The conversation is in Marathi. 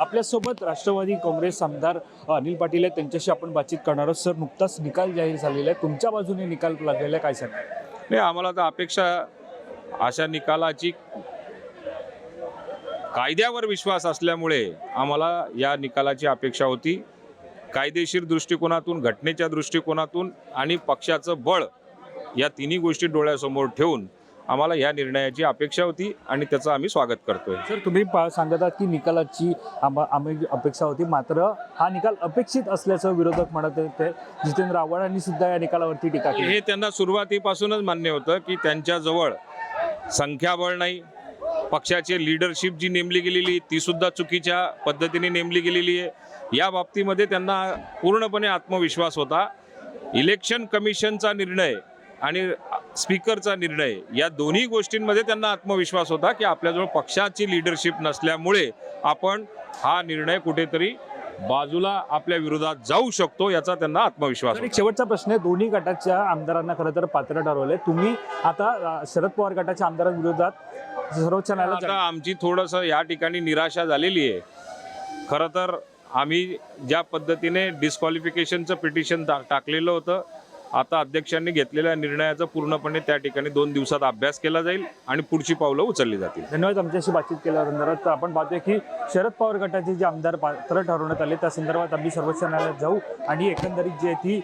आपल्यासोबत राष्ट्रवादी काँग्रेस आमदार अनिल पाटील आहेत. त्यांच्याशी आपण बातचीत करणार आहोत. सर नुकताच निकाल जाहीर झालेला आहे तुमच्या बाजूने निकाल लागलेला आहे काय सांगा नाही आम्हाला तर अपेक्षा अशा निकालाची कायद्यावर विश्वास असल्यामुळे आम्हाला या निकालाची अपेक्षा होती. कायदेशीर दृष्टिकोनातून घटनेच्या दृष्टिकोनातून आणि पक्षाचं बळ या तिन्ही गोष्टी डोळ्यासमोर ठेवून आम्हाला या निर्णयाची अपेक्षा होती आणि त्याचं आम्ही स्वागत करतोय. सर तुम्ही सांगत आहात की निकालाची आम्हा- आम्ही अपेक्षा होती मात्र हा निकाल अपेक्षित असल्याचं विरोधक म्हणत होते जितेंद्र आव्हाडांनी सुद्धा या निकालावरती टीका केली. हे त्यांना सुरुवातीपासूनच मान्य होतं की त्यांच्याजवळ संख्याबळ नाही. पक्षाची लिडरशिप जी नेमली गेलेली ती सुद्धा चुकीच्या पद्धतीने नेमली गेलेली आहे. या बाबतीमध्ये त्यांना पूर्णपणे आत्मविश्वास होता. इलेक्शन कमिशनचा निर्णय आणि स्पीकरचा निर्णय. या दोन्ही गोष्टींमध्ये त्यांना आत्मविश्वास होता की आपल्याजवळ पक्षाची लिडरशिप नसल्यामुळे आपण हा निर्णय कुठेतरी बाजूला आपल्या विरोधात जाऊ शकतो याचा त्यांना आत्मविश्वास शेवटचा प्रश्न आहे दोन्ही गटाच्या आमदारांना खरं तर पात्र ठरवलंय. तुम्ही आता शरद पवार गटाच्या आमदारांविरोधात सर्वोच्च न्यायालयात आता आमची थोडंसं या ठिकाणी निराशा झालेली आहे. खरं तर आम्ही ज्या पद्धतीने डिस्क्वालिफिकेशनचं पिटिशन टाकलेलं होतं आता अध्यक्षांनी घेतलेल्या निर्णयाचा पूर्णपणे त्या ठिकाणी दोन दिवसात अभ्यास केला जाईल आणि पुढची पावलं उचलली जातील. धन्यवाद आमच्याशी बातचीत केल्यानंतर तर आपण पाहतोय की शरद पवार गटाचे जे आमदार पात्र ठरवण्यात आले त्या संदर्भात आम्ही सर्वोच्च न्यायालयात जाऊ आणि एकंदरीत जी आहे ती